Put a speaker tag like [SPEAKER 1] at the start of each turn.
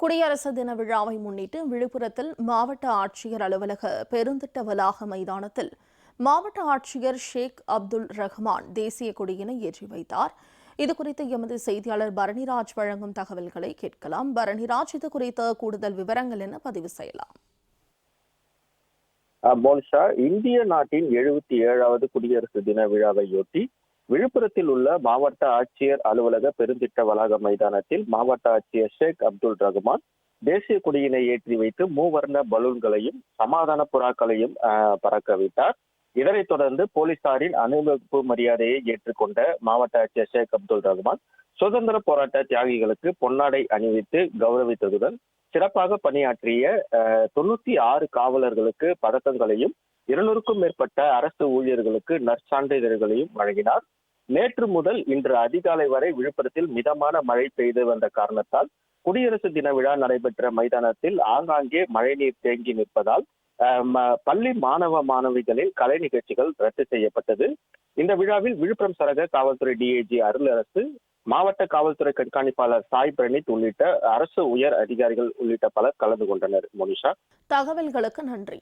[SPEAKER 1] குடியரசு தின விழாவை முன்னிட்டு விழுப்புரத்தில் மாவட்ட ஆட்சியர் அலுவலக பெருந்திட்ட வளாக மைதானத்தில் மாவட்ட ஆட்சியர் ஷேக் அப்துல் ரஹ்மான் தேசிய கொடியினை ஏற்றி வைத்தார். இதுகுறித்து எமது செய்தியாளர் பரணிராஜ் வழங்கும் தகவல்களை கேட்கலாம். பரணிராஜ் இது குறித்த கூடுதல் விவரங்கள் என பதிவு செய்யலாம்.
[SPEAKER 2] மோனிஷா இந்திய நாட்டின் எழுபத்தி ஏழாவது குடியரசு தின விழாவையொட்டி விழுப்புரத்தில் உள்ள மாவட்ட ஆட்சியர் அலுவலக பெருந்திட்ட வளாக மைதானத்தில் மாவட்ட ஆட்சியர் ஷேக் அப்துல் ரகுமான் தேசிய கொடியினை ஏற்றி வைத்து மூவர்ண பலூன்களையும் சமாதான புறாக்களையும் ஆஹ், பறக்க விட்டார் இதனைத் தொடர்ந்து போலீசாரின் அணிவகுப்பு மரியாதையை ஏற்றுக்கொண்ட மாவட்ட ஆட்சியர் ஷேக் அப்துல் ரகுமான் சுதந்திர போராட்ட தியாகிகளுக்கு பொன்னாடை அணிவித்து கௌரவித்ததுடன் சிறப்பாக பணியாற்றிய தொண்ணூத்தி ஆறு காவலர்களுக்கு பதக்கங்களையும் இருநூறுக்கும் மேற்பட்ட அரசு ஊழியர்களுக்கு நற்சான்றிதழ்களையும் வழங்கினார். நேற்று முதல் இன்று அதிகாலை வரை விழுப்புரத்தில் மிதமான மழை பெய்து வந்த காரணத்தால் குடியரசு தின விழா நடைபெற்ற மைதானத்தில் ஆங்காங்கே மழைநீர் தேங்கி நிற்பதால் பள்ளி மாணவ மாணவிகளின் கலை நிகழ்ச்சிகள் ரத்து செய்யப்பட்டது. இந்த விழாவில் விழுப்புரம் சரக காவல்துறை டிஐஜி அருளரசு மாவட்ட காவல்துறை கண்காணிப்பாளர் சாய் பிரணீத் உள்ளிட்ட அரசு உயர் அதிகாரிகள் உள்ளிட்ட பலர் கலந்து கொண்டனர். மோனிஷா.
[SPEAKER 1] தகவல்களுக்கு நன்றி.